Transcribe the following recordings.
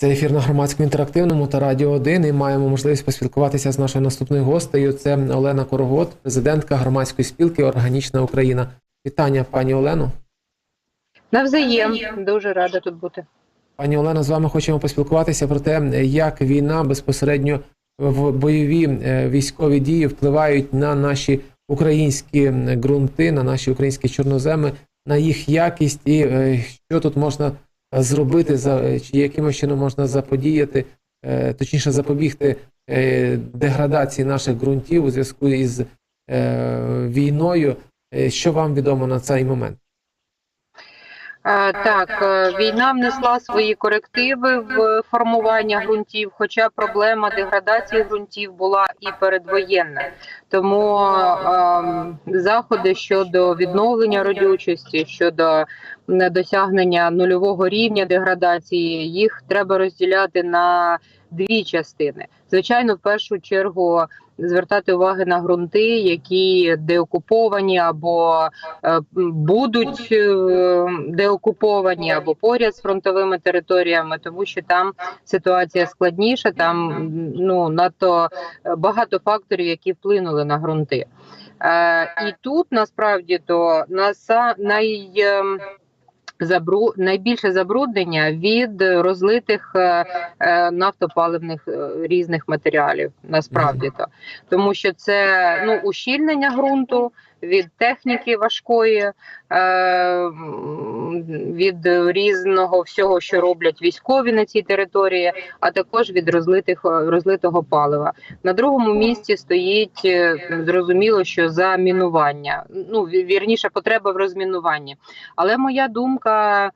Це ефір на громадському інтерактивному та радіо 1 і маємо можливість поспілкуватися з нашою наступною гостею. Це Олена Корогот, президентка громадської спілки Органічна Україна. Вітання, пані Олено. Навзаєм дуже рада тут бути. Пані Олена, з вами хочемо поспілкуватися про те, як війна безпосередньо в бойові е, військові дії впливають на наші українські ґрунти, на наші українські чорноземи, на їх якість і е, що тут можна зробити, чи якимось чином можна заподіяти, е, точніше запобігти е, деградації наших ґрунтів у зв'язку із е, війною. Е, Що вам відомо на цей момент? Е, Так, е, війна внесла свої корективи в формування ґрунтів, хоча проблема деградації ґрунтів була і передвоєнна. Тому ем, заходи щодо відновлення родючості, щодо досягнення нульового рівня деградації, їх треба розділяти на дві частини. Звичайно, в першу чергу звертати уваги на ґрунти, які деокуповані або е, будуть е, деокуповані або поряд з фронтовими територіями, тому що там ситуація складніша, там ну надто багато факторів, які вплинули на ґрунти. Е, і тут насправді то наса най. Забру найбільше забруднення від розлитих е, е, нафтопаливних е, різних матеріалів. Насправді то тому, що це ну ущільнення ґрунту від техніки важкої, е, від різного всього, що роблять військові на цій території, а також від розлитих розлитого палива. На другому місці стоїть е, зрозуміло, що замінування. Ну ві- вірніше, потреба в розмінуванні. Але моя думка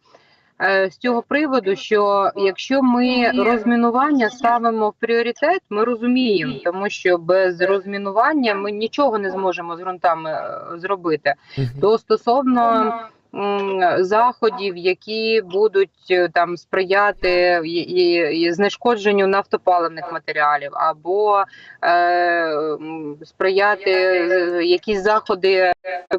з цього приводу, що якщо ми розмінування ставимо в пріоритет, ми розуміємо, тому що без розмінування ми нічого не зможемо з ґрунтами е, зробити. То стосовно заходів, які будуть е, там сприяти і, і, і знешкодженню нафтопаливних матеріалів, або е, сприяти е, якісь заходи,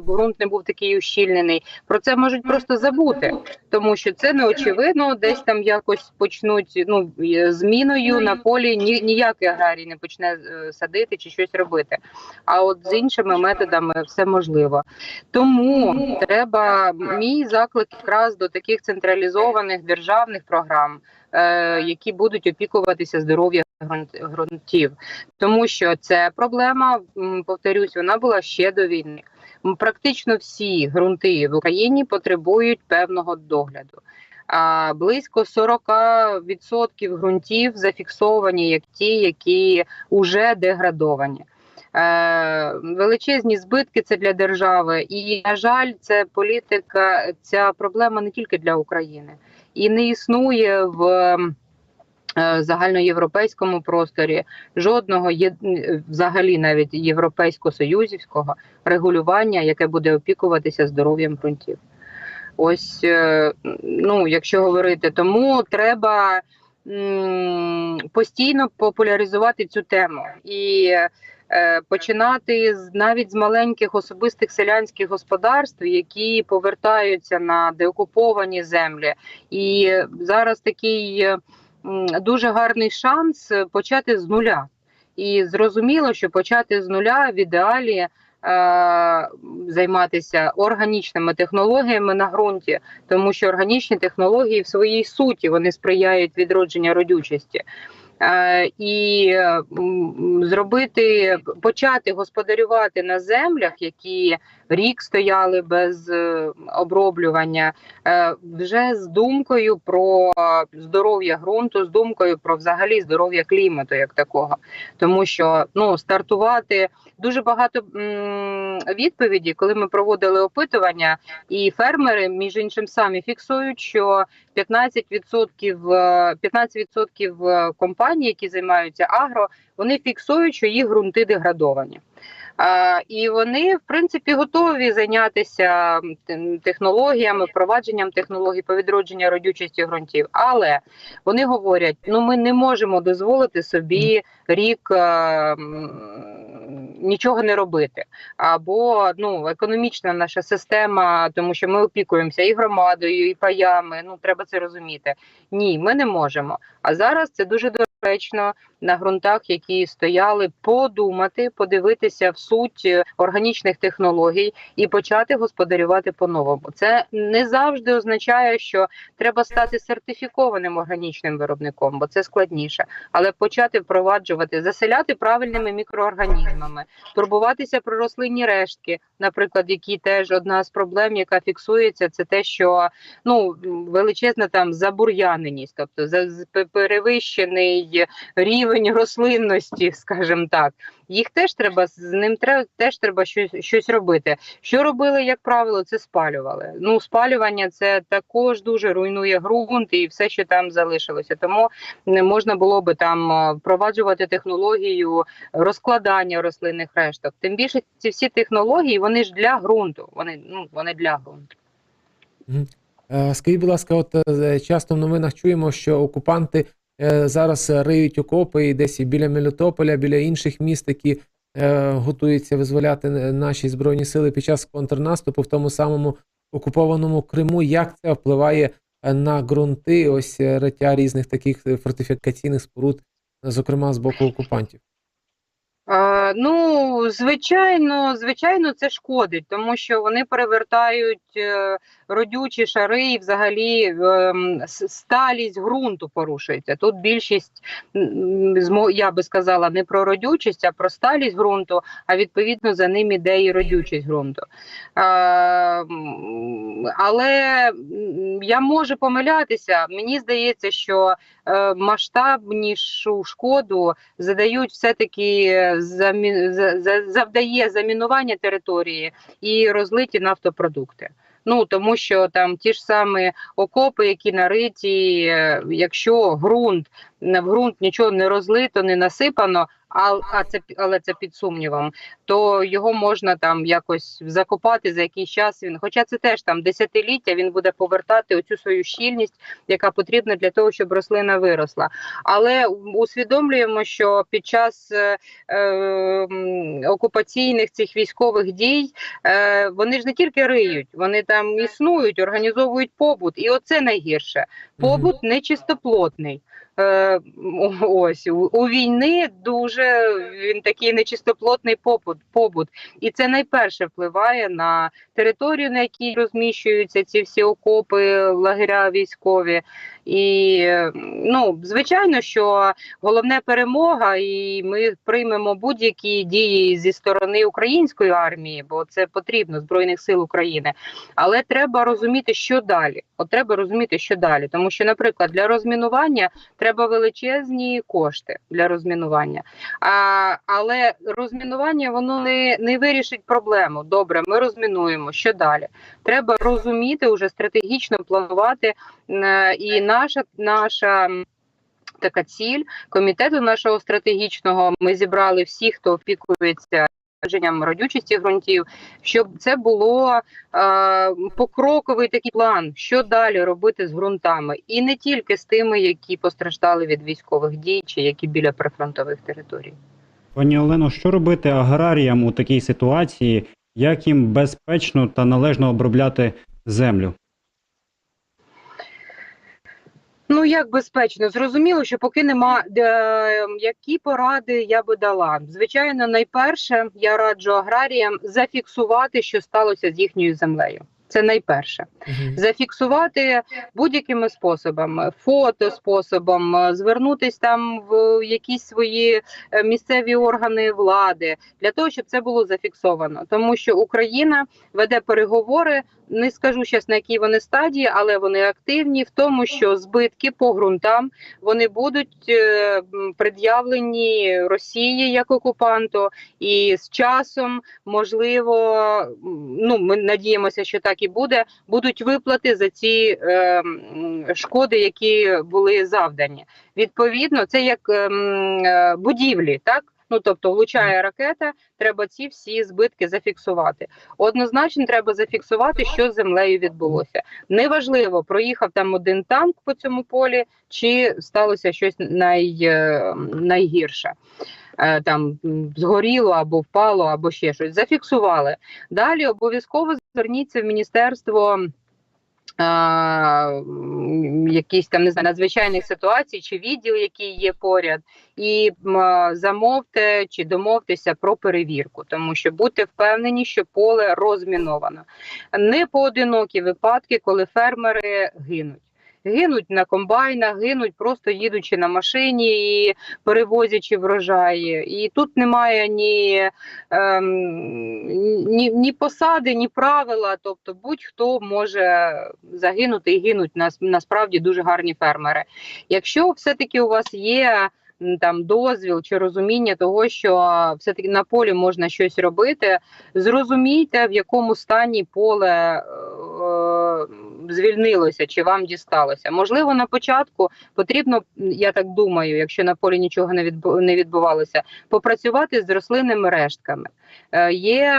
ґрунт не був такий ущільнений. Про це можуть просто забути, тому що це не очевидно. Десь там якось почнуть ну е, зміною на полі ні, ніякий аграрій не почне садити чи щось робити. А от з іншими методами все можливо. Тому треба мій заклик якраз до таких централізованих державних програм, е, які будуть опікуватися здоров'ям ґрунт- ґрунтів, тому що це проблема. Повторюсь, вона була ще до війни. Практично всі ґрунти в Україні потребують певного догляду. А близько 40% ґрунтів зафіксовані як ті, які вже деградовані. Е, величезні збитки це для держави, і на жаль, це політика, ця проблема не тільки для України. І не існує в е, загальноєвропейському просторі жодного є взагалі навіть європейсько-союзівського регулювання, яке буде опікуватися здоров'ям ґрунтів. Ось е, ну, якщо говорити, тому треба постійно популяризувати цю тему. І починати з навіть з маленьких особистих селянських господарств, які повертаються на деокуповані землі. І зараз такий е, дуже гарний шанс е, почати з нуля. І зрозуміло, що почати з нуля в ідеалі е, займатися органічними технологіями на ґрунті, тому що органічні технології в своїй суті вони сприяють відродженню родючості. Е, і зробити почати господарювати на землях, які рік стояли без е, оброблювання, е, вже з думкою про здоров'я ґрунту, з думкою про взагалі здоров'я клімату, як такого, тому що ну стартувати дуже багато м, відповідей, коли ми проводили опитування, і фермери, між іншим, самі фіксують, що 15%, е, 15% е, компаній, які займаються агро, вони фіксують, що їх ґрунти деградовані. А, і вони, в принципі, готові зайнятися технологіями, впровадженням технологій по відродженню родючості ґрунтів. Але вони говорять: ну ми не можемо дозволити собі рік е, нічого не робити, або ну економічна наша система, тому що ми опікуємося і громадою, і паями. Ну треба це розуміти. Ні, ми не можемо. А зараз це дуже доречно на ґрунтах, які стояли, подумати, подивитися в суть е, органічних технологій і почати господарювати по-новому. Це не завжди означає, що треба стати сертифікованим органічним виробником, бо це складніше, але почати впроваджувати, заселяти правильними мікроорганізмами, турбуватися про рослинні рештки, наприклад, які теж одна з проблем, яка фіксується, це те, що ну величезна там забур'яненість, тобто перевищений рівень рослинності, скажімо так. Їх теж треба з ним треба теж треба щось щось робити. Що робили, як правило, це спалювали. Ну, спалювання це також дуже руйнує ґрунт і все, що там залишилося. Тому не можна було би там е, впроваджувати технологію розкладання рослинних решток. Тим більше ці всі технології вони ж для ґрунту. Вони ну вони для ґрунту. Е, Скажіть, будь ласка, от е, часто в новинах чуємо, що окупанти е, зараз риють окопи і десь і біля Мелітополя, біля інших міст, які готуються визволяти наші збройні сили під час контрнаступу в тому самому окупованому Криму. Як це впливає на ґрунти, ось риття різних таких фортифікаційних споруд, зокрема з боку окупантів? Е, ну, звичайно, звичайно, це шкодить, тому що вони перевертають е, родючі шари і взагалі ем, сталість ґрунту порушується. Тут більшість, я би сказала, не про родючість, а про сталість ґрунту, а відповідно за ним іде і родючість ґрунту. Е, але я можу помилятися. Мені здається, що е, масштабнішу шкоду задають все-таки замі... за- за- завдає замінування території і розлиті нафтопродукти. Ну тому що там ті ж самі окопи, які нариті, е, якщо ґрунт в ґрунт нічого не розлито, не насипано, а, а це але це під сумнівом, то його можна там якось закопати за якийсь час. Він, хоча це теж там десятиліття, він буде повертати оцю свою щільність, яка потрібна для того, щоб рослина виросла. Але усвідомлюємо, що під час е, е, окупаційних цих військових дій е, вони ж не тільки риють, вони там існують, організовують побут, і оце найгірше. Побут нечистоплотний. Е, ось у війни дуже він такий нечистоплотний побут, побут, і це найперше впливає на територію, на якій розміщуються ці всі окопи, лагеря військові. І ну, звичайно, що головне перемога, і ми приймемо будь-які дії зі сторони української армії, бо це потрібно збройних сил України. Але треба розуміти, що далі. От треба розуміти, що далі, тому що, наприклад, для розмінування треба величезні кошти для розмінування. А, але розмінування воно не, не вирішить проблему. Добре, ми розмінуємо. Що далі? Треба розуміти уже стратегічно планувати. Е, І наша наша. Така ціль комітету нашого стратегічного. Ми зібрали всіх, хто опікується дослідженням родючості ґрунтів, щоб це було е, покроковий такий план, що далі робити з ґрунтами, і не тільки з тими, які постраждали від військових дій, чи які біля прифронтових територій. Пані Олено, що робити аграріям у такій ситуації? Як їм безпечно та належно обробляти землю? Ну як безпечно, зрозуміло, що поки нема е, які поради я би дала. Звичайно, найперше я раджу аграріям зафіксувати, що сталося з їхньою землею. Це найперше. Зафіксувати будь-якими способами, фото способом, е, звернутись там в якісь свої е, місцеві органи влади для того, щоб це було зафіксовано, тому що Україна веде переговори. Не скажу зараз на якій вони стадії, але вони активні в тому, що збитки по ґрунтам вони будуть е, пред'явлені Росії як окупанту, і з часом можливо, ну ми надіємося, що так і буде. Будуть виплати за ці е, шкоди, які були завдані. Відповідно, це як ем, е, будівлі, так. Ну, тобто, влучає ракета, треба ці всі збитки зафіксувати. Однозначно, треба зафіксувати, що з землею відбулося. Неважливо, проїхав там один танк по цьому полі, чи сталося щось най, е, найгірше. Е, там згоріло або впало, або ще щось. Зафіксували. Далі обов'язково зверніться в міністерство. Якісь там не знаю надзвичайних ситуацій чи відділ, який є поряд, і замовте чи домовтеся про перевірку, тому що будьте впевнені, що поле розміновано. Не поодинокі випадки, коли фермери гинуть. Гинуть на комбайнах, гинуть просто їдучи на машині і перевозячи врожаї. І тут немає ні, ем, ні, ні посади, ні правила. Тобто будь-хто може загинути і гинуть нас, насправді дуже гарні фермери. Якщо все-таки у вас є там дозвіл чи розуміння того, що все-таки на полі можна щось робити, зрозумійте, в якому стані поле е, звільнилося чи вам дісталося. Можливо, на початку потрібно, я так думаю, якщо на полі нічого не відбувалося, попрацювати з рослинними рештками. Е, Є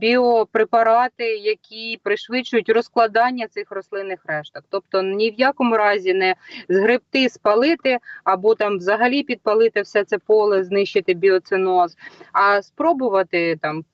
біопрепарати, які пришвидшують розкладання цих рослинних решток. Тобто ні в якому разі не згребти, спалити або там взагалі підпалити все це поле, знищити біоциноз, а спробувати там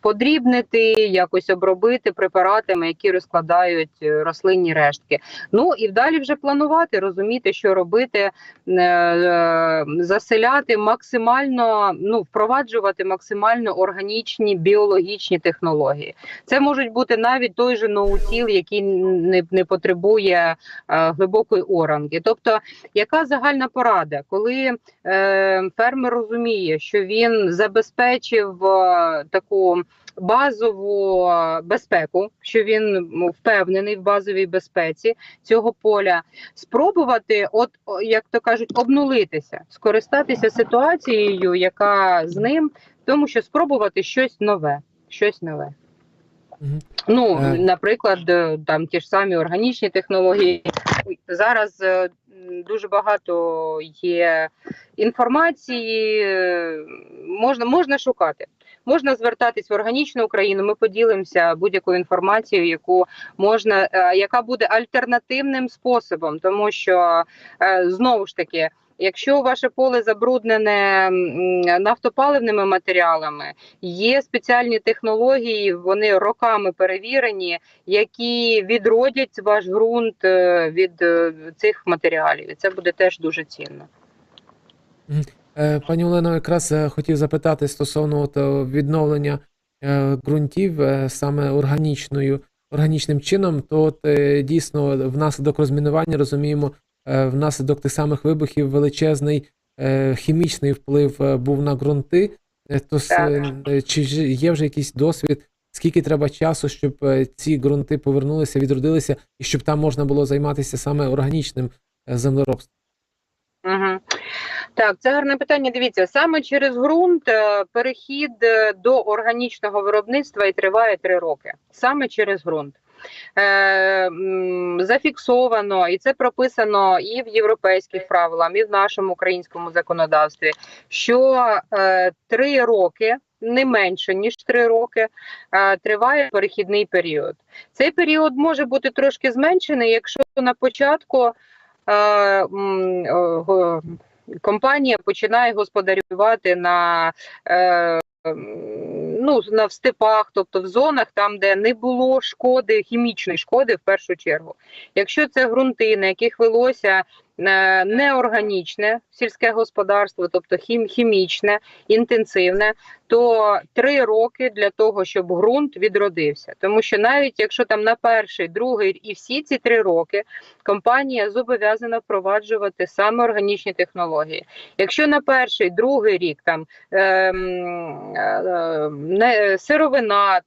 подрібнити, якось обробити препаратами, які розкладають е, рослинні рештки. Ну і далі вже планувати, розуміти, що робити, е, е, заселяти максимально, ну впроваджувати максимально органічні біологічні технології. Це можуть бути навіть той же ноутіл, який не, не потребує глибокої оранки. Тобто, яка загальна порада, коли фермер розуміє, що він забезпечив таку базову безпеку, що він впевнений в базовій безпеці цього поля, спробувати, от як то кажуть, обнулитися, скористатися ситуацією, яка з ним, тому що спробувати щось нове, щось нове. Ну, Е. наприклад, е, там ті ж самі органічні технології. Зараз е, дуже багато є інформації, можна, можна шукати. Можна звертатись в органічну Україну. Ми поділимося будь-якою інформацією, яку можна, е, яка буде альтернативним способом, тому що е, знову ж таки. Якщо ваше поле забруднене нафтопаливними матеріалами, є спеціальні технології, вони роками перевірені, які відродять ваш ґрунт е, від цих матеріалів. І це буде теж дуже цінно. Е, Пані Олено, якраз е, хотів запитати стосовно от, е, відновлення ґрунтів саме органічною, органічним чином, то от, дійсно внаслідок розмінування розуміємо, внаслідок тих самих вибухів величезний хімічний вплив був на ґрунти. То чи є вже якийсь досвід, скільки треба часу, щоб ці ґрунти повернулися, відродилися, і щоб там можна було займатися саме органічним землеробством? Угу. Так, це гарне питання. Дивіться, саме через ґрунт е, перехід е, до органічного виробництва і триває три роки. Саме через ґрунт. Е, зафіксовано, і це прописано і в європейських правилах, і в нашому українському законодавстві, що три роки. Не менше ніж три роки триває перехідний період. Цей період може бути трошки зменшений, якщо на початку компанія починає господарювати на, е, ну, на в степах, тобто в зонах, там, де не було шкоди, хімічної шкоди в першу чергу. Якщо це ґрунти, на яких велося неорганічне сільське господарство, тобто хім, хімічне, інтенсивне, то три роки для того, щоб ґрунт відродився. Тому що навіть якщо там на перший, другий і всі ці три роки компанія зобов'язана впроваджувати саме органічні технології. Якщо на перший, другий рік там ем, е, сировина,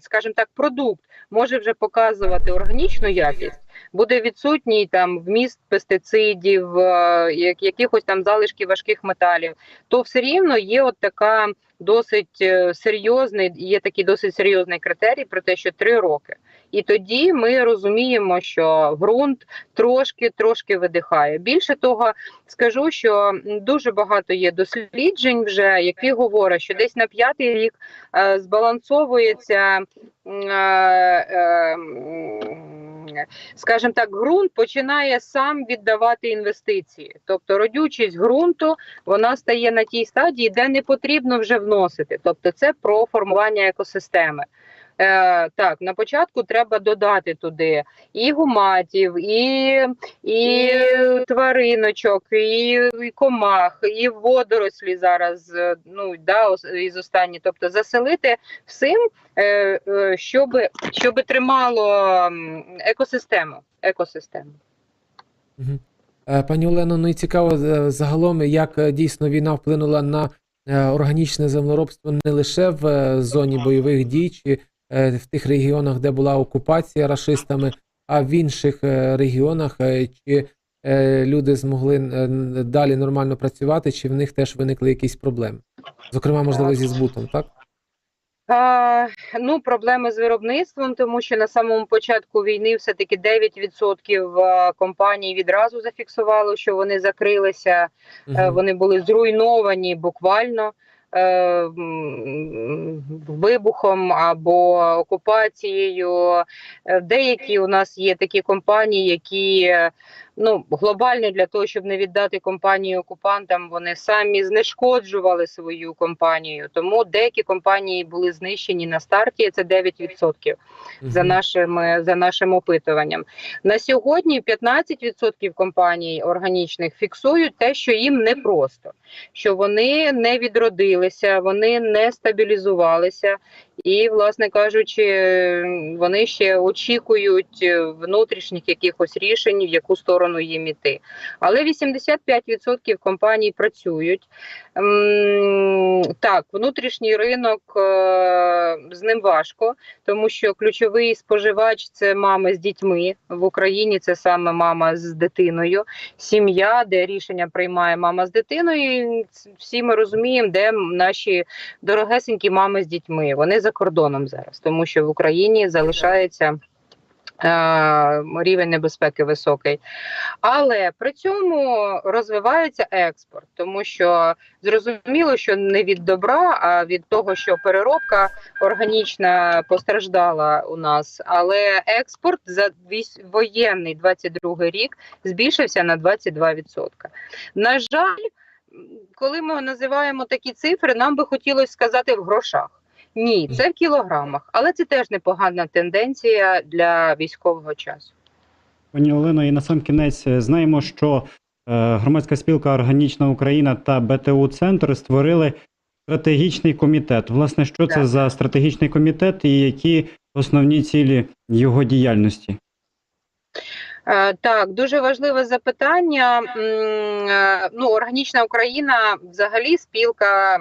скажімо так, продукт може вже показувати органічну якість. Буде відсутній там вміст пестицидів, е, як- якихось там залишків важких металів, то все рівно є от така досить е, серйозний, є такий досить серйозний критерій про те, що три роки. І тоді ми розуміємо, що ґрунт трошки трошки видихає. Більше того, скажу, що дуже багато є досліджень, вже які говорять, що десь на п'ятий рік е, збалансовується е, е, скажімо так, ґрунт починає сам віддавати інвестиції. Тобто родючість ґрунту вона стає на тій стадії, де не потрібно вже вносити. Тобто, це про формування екосистеми. Е, так, на початку треба додати туди і гуматів, і, і твариночок, і, і комах, і водорослі зараз. е, Ну да, ос- із останні. Тобто заселити всім, е, е, щоб, щоб тримало екосистему. екосистему. Е, Пані Олено, ну і цікаво е, загалом, як дійсно війна вплинула на органічне землеробство не лише в зоні бойових дій чи в тих регіонах, де була окупація рашистами, а в інших е, регіонах, е, чи е, люди змогли е, далі нормально працювати, чи в них теж виникли якісь проблеми? Зокрема, можливо, зі збутом, так? А, ну, проблеми з виробництвом, тому що на самому початку війни все-таки 9% компаній відразу зафіксувало, що вони закрилися, е, Мгм. вони були зруйновані буквально е, вибухом або окупацією. Е, Деякі у нас є такі компанії, які е, ну, глобально для того, щоб не віддати компанію окупантам, вони самі знешкоджували свою компанію. Тому деякі компанії були знищені на старті. Це 9% за нашими за нашим опитуванням. На сьогодні 15% компаній органічних фіксують те, що їм непросто, що вони не відродилися, вони не стабілізувалися, і, власне кажучи, вони ще очікують е, внутрішніх якихось рішень, в яку сторону їм іти. Але 85% компаній працюють. Так, внутрішній ринок е, з ним важко, тому що ключовий споживач це мами з дітьми. В Україні це саме мама з дитиною, сім'я, де рішення приймає мама з дитиною. Всі ми розуміємо, де наші дорогесенькі мами з дітьми. Вони за кордоном зараз, тому що в Україні залишається. Е, Рівень небезпеки високий, але при цьому розвивається експорт, тому що зрозуміло, що не від добра, а від того, що переробка органічна постраждала у нас. Але експорт за воєнний 22 рік збільшився на 22%. На жаль, коли ми називаємо такі цифри, нам би хотілося сказати в грошах. Ні, це в кілограмах, але це теж непогана тенденція для військового часу. Пані Олено, і на сам кінець е, знаємо, що е, громадська спілка Органічна Україна та БТУ Центр створили стратегічний комітет. Власне, що це за стратегічний комітет і які основні цілі його діяльності? Е, Так, дуже важливе запитання. Ну, органічна Україна взагалі спілка.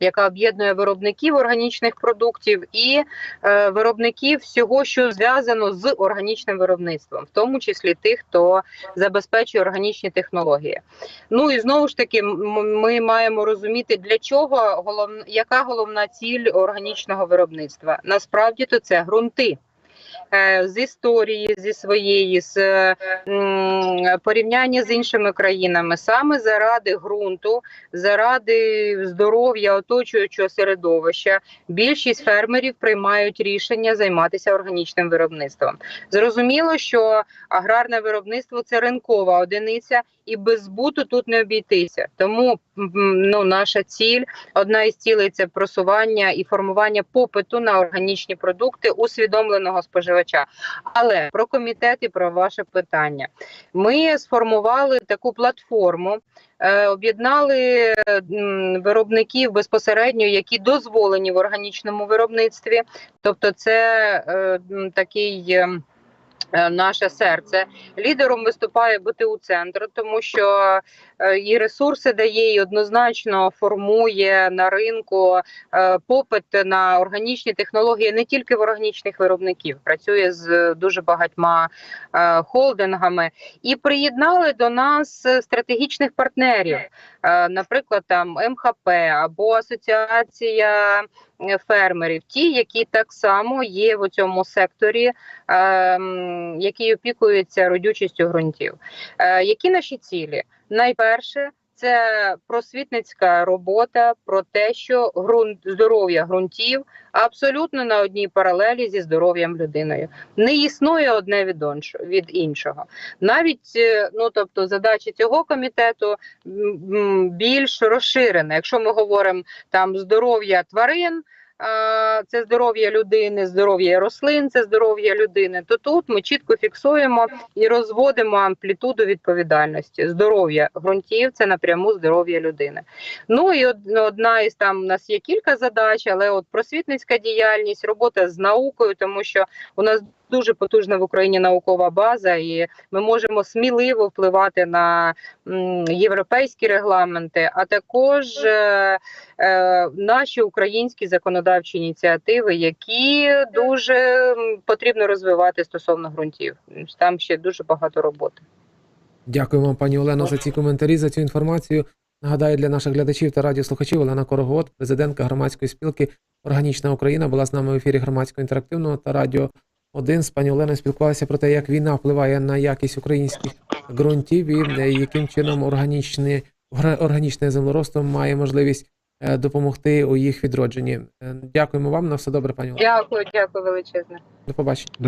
Яка об'єднує виробників органічних продуктів і е, виробників всього, що зв'язано з органічним виробництвом, в тому числі тих, хто забезпечує органічні технології. Ну і знову ж таки, ми маємо розуміти, для чого головна яка головна ціль органічного виробництва. Насправді то це ґрунти. Е, З історії зі своєї, з е, порівняння з іншими країнами, саме заради ґрунту, заради здоров'я оточуючого середовища, більшість фермерів приймають рішення займатися органічним виробництвом. Зрозуміло, що аграрне виробництво це ринкова одиниця, і без збуту тут не обійтися. Тому ну, наша ціль, одна із цілей це просування і формування попиту на органічні продукти усвідомленого споживача. Але про комітет і про ваше питання. Ми сформували таку платформу, е, об'єднали виробників безпосередньо, які дозволені в органічному виробництві. Тобто, це е, такий. Е, Наше серце. Лідером виступає БТУ центр, тому що е, і ресурси дає, і однозначно формує на ринку е, попит на органічні технології не тільки в органічних виробників, працює з дуже багатьма холдингами. І приєднали до нас стратегічних партнерів, наприклад, там МХП або Асоціація е, фермерів, ті, які так само є в цьому секторі, е, які опікуються родючістю ґрунтів. Е, Які наші цілі? Найперше це просвітницька робота про те, що ґрунт здоров'я ґрунтів абсолютно на одній паралелі зі здоров'ям людиною. Не існує одне від від іншого. Навіть е, ну тобто задача цього комітету більш розширена. Якщо ми говоримо там здоров'я тварин. Це здоров'я людини, здоров'я рослин, це здоров'я людини. То тут ми чітко фіксуємо і розводимо амплітуду відповідальності. Здоров'я ґрунтів це напряму здоров'я людини. Ну і од- одна із там у нас є кілька задач, але от просвітницька діяльність, робота з наукою, тому що у нас дуже потужна в Україні наукова база, і ми можемо сміливо впливати на європейські регламенти, а також е, е, наші українські законодавчі ініціативи, які дуже потрібно розвивати стосовно ґрунтів. Там ще дуже багато роботи. Дякую вам, пані Олено, за ці коментарі, за цю інформацію. Нагадаю для наших глядачів та радіослухачів Олена Корогот, президентка громадської спілки Органічна Україна, була з нами в ефірі громадського інтерактивного та радіо 1. З пані Оленою спілкувалися про те, як війна впливає на якість українських ґрунтів і е, яким чином органічне, органічне землеробство має можливість е, допомогти у їх відродженні. Е, Дякуємо вам на все добре, пані Олена. Дякую, дякую величезне. До побачення.